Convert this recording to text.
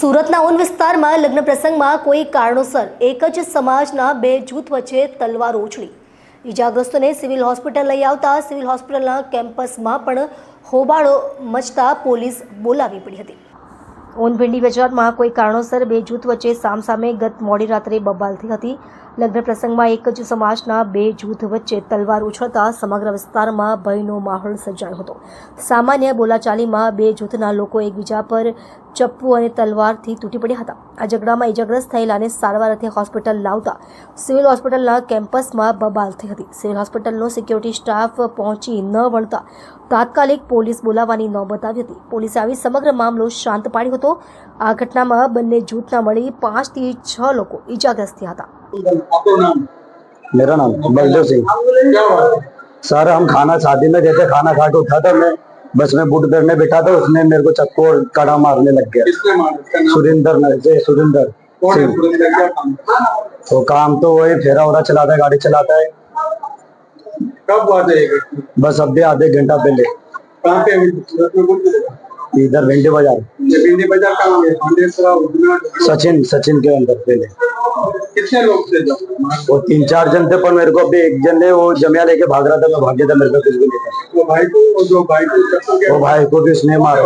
સુરતના ઉન વિસ્તારમાં લગ્ન પ્રસંગમાં કોઈ કારણોસર એક જ સમાજના બે જૂથ વચ્ચે તલવાર ઉછળી. ઇજાગ્રસ્તોને સિવિલ હોસ્પિટલ લઈ આવતા સિવિલ હોસ્પિટલના કેમ્પસમાં પણ હોબાળો મચતા પોલીસ બોલાવી પડી હતી. ઓનભીંડી બજારમાં કોઈ કારણોસર બે જૂથ વચ્ચે સામસામે ગત મોડી રાત્રે બબાલ થઈ હતી. લગ્ન પ્રસંગમાં એક જ સમાજના બે જૂથ વચ્ચે તલવાર ઉછળતા સમગ્ર વિસ્તારમાં ભયનો માહોલ સર્જાયો હતો. સામાન્ય બોલાચાલીમાં બે જૂથના લોકો એકબીજા પર ચપ્પુ અને તલવારથી તૂટી પડ્યા હતા. આ ઝઘડામાં ઇજાગ્રસ્ત થયેલાને સારવાર અર્થે હોસ્પિટલ લાવતા સિવિલ હોસ્પિટલના કેમ્પસમાં બબાલ થઈ હતી. સિવિલ હોસ્પિટલનો સિક્યોરિટી સ્ટાફ પહોંચી ન વળતા તાત્કાલિક પોલીસ બોલાવવાની નોબત આવી હતી. પોલીસે આવી સમગ્ર મામલો શાંત પાડ્યો હતો. આ ઘટનામાં બંને જૂથના મળી પાંચથી છ લોકો ઇજાગ્રસ્ત થયા હતા. મેરા નામ બલદેવ સિંહ. સર હમ ખાના શાદી મેં જૈસે ખાના ખા ઉઠા થા મેં. बस में बूट करने बैठा था उसने मेरे को चक्कू और कड़ा मारने लग गया। सुरेंद्र जय सुरेंद्र। तो काम तो वही फेरा वेरा चलाता है गाड़ी चलाता है। कब हुआ था बस अभी आधे घंटा पहले। कहाँ पे इधर भिंडी बाज़ार। सचिन सचिन के अंदर पहले। कितने लोग थे जब वो तीन चार जन थे पर मेरे को अभी एक जन ने वो जमिया लेके भाग रहा था मैं भाग गया था मेरे को कुछ भी नहीं था वो भाई को वो जो भाई को चक्कर के वो भाई को भी उसने मारा